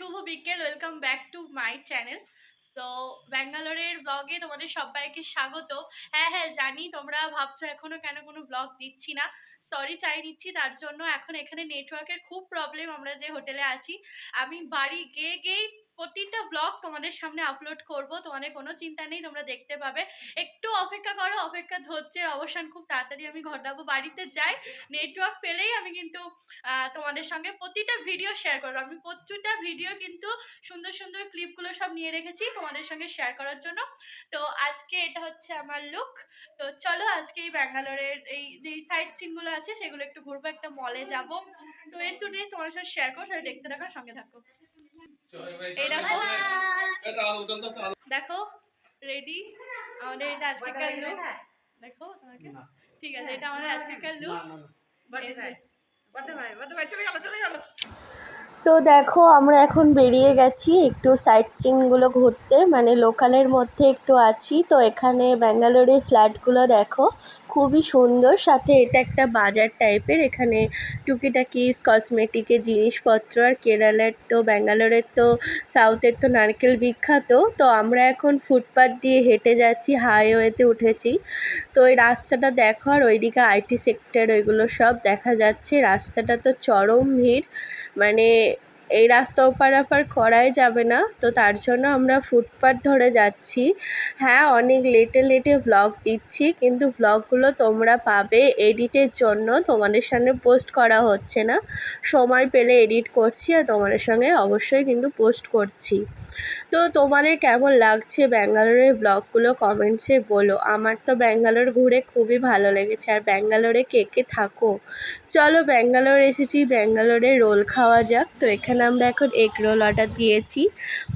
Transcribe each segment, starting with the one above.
শুভ বিকেল welcome back to my channel তো ব্যাঙ্গালোরের ব্লগে তোমাদের সবাইকে স্বাগত। হ্যাঁ হ্যাঁ জানি তোমরা ভাবছ এখনও কেন কোনো ব্লগ দিচ্ছি না। সরি চাই নিচ্ছি তার জন্য এখন এখানে নেটওয়ার্কের খুব প্রবলেম আমরা যে হোটেলে আছি। আমি বাড়ি গিয়ে গিয়েই প্রতিটা ব্লগ তোমাদের সামনে আপলোড করব তোমাদের কোনো চিন্তা নেই, তোমরা দেখতে পাবে। একটু অপেক্ষা করো, অপেক্ষা ধৈর্যের অবসান খুব তাড়াতাড়ি আমি ঘটাবো। বাড়িতে যাই নেটওয়ার্ক পেলেই আমি কিন্তু তোমাদের সঙ্গে প্রতিটা ভিডিও শেয়ার করব। আমি প্রতিটা ভিডিও কিন্তু সুন্দর সুন্দর ক্লিপগুলো সব নিয়ে রেখেছি তোমাদের সঙ্গে শেয়ার করার জন্য। তো আজকে এটা হচ্ছে আমার লুক তো চলো আজকে এই ব্যাঙ্গালোরের এই যে সাইড সিনগুলো আছে, সেগুলো একটু ঘুরবো, একটা মলে যাব। তো এই স্টুডিও তোমার সাথে শেয়ার করো সেটা দেখতে থাকো, সঙ্গে থাকো। দেখো দেখো রেডি আমাদের এটা আজকেকার লুক দেখো তোমাকে? ঠিক আছে এটা আমাদের আজকেকার লুক তো দেখো, আমরা এখন বেরিয়ে গেছি একটু সাইট সিনগুলো ঘুরতে। মানে লোকালের মধ্যে একটু আছি। তো এখানে ব্যাঙ্গালোরের ফ্ল্যাটগুলো দেখো, খুবই সুন্দর। সাথে এটা একটা বাজার টাইপের এখানে টুকিটাকিস কসমেটিকের জিনিসপত্র আর কেরালার তো, ব্যাঙ্গালোরের তো সাউথের তো নারকেল বিখ্যাত। তো আমরা এখন ফুটপাথ দিয়ে হেঁটে যাচ্ছি হাইওয়েতে উঠেছি। তো এই রাস্তাটা দেখো, আর ওইদিকে আইটি সেক্টর ওইগুলো সব দেখা যাচ্ছে। রাস্তাটা তো চরম ভিড়। মানে এই রাস্তা ওপার আপার করাই যাবে না। তো তার জন্য আমরা ফুটপাথ ধরে যাচ্ছি। হ্যাঁ অনেক লেটে লেটে ভ্লগ দিচ্ছি, কিন্তু ভ্লগগুলো তোমরা পাবে এডিটের জন্য। তোমাদের সামনে পোস্ট করা হচ্ছে না। সময় পেলে এডিট করছি আর তোমাদের সঙ্গে অবশ্যই কিন্তু পোস্ট করছি। তো তোমাদের কেমন লাগছে ব্যাঙ্গালোরের ব্লগগুলো কমেন্টসে বলো। আমার তো ব্যাঙ্গালোর ঘুরে খুবই ভালো লেগেছে। আর ব্যাঙ্গালোরে কে কে থাকো? চলো ব্যাঙ্গালোর এসেছি। ব্যাঙ্গালোরে রোল খাওয়া যাক। তো এখানে আমরা এখন এগ রোল অর্ডার দিয়েছি।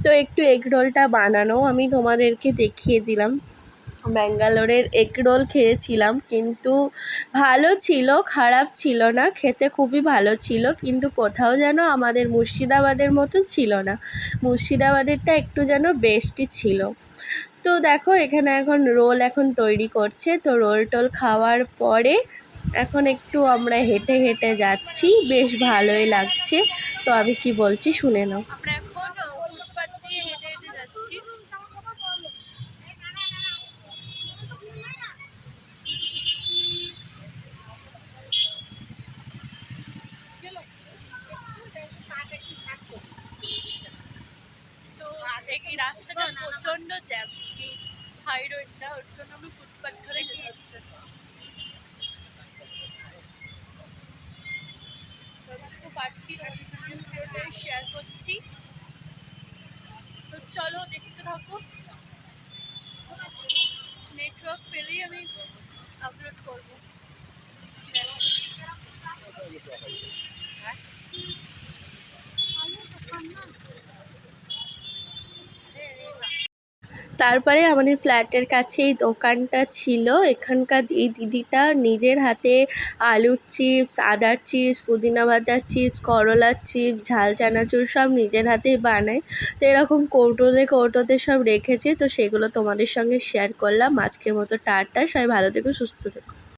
তো একটু এগ রোলটা বানানো আমি তোমাদেরকে দেখিয়ে দিলাম। ব্যাঙ্গালোরের এগ রোল খেয়েছিলাম, কিন্তু ভালো ছিল, খারাপ ছিল না, খেতে খুবই ভালো ছিল, কিন্তু কোথাও যেন আমাদের মুর্শিদাবাদের মতো ছিল না। মুর্শিদাবাদেরটা একটু যেন বেস্টই ছিল। তো দেখো, এখানে এখন রোল এখন তৈরি করছে। তো রোল টোল খাওয়ার পরে এখন একটু আমরা হেঁটে হেঁটে যাচ্ছি, বেশ ভালোই লাগছে। তো আমি কি বলছি শুনে নাও। রাস্তাটা প্রচণ্ড জ্যাম। হাই রোডটা ওর জন্য আমরা ফুটপাথ ধরে নিয়ে এসেছি যতটুকু পারছি শেয়ার করছি। তো চলো দেখতে থাকো। নেটওয়ার্ক পেলেই আমি আপলোড করব। তারপরে আমাদের ফ্ল্যাটের কাছে এই দোকানটা ছিল। এখানকার এই দিদিটা নিজের হাতে আলুর চিপস, আদার চিপস, পুদিনা ভাতার চিপস করলার চিপস, ঝাল, চানাচুর সব নিজের হাতেই বানায়। তো এরকম কৌটোতে কৌটোতে সব রেখেছে। তো সেগুলো তোমাদের সঙ্গে শেয়ার করলাম। আজকের মতো টাটা। সবাই ভালো থেকো, সুস্থ থেকো।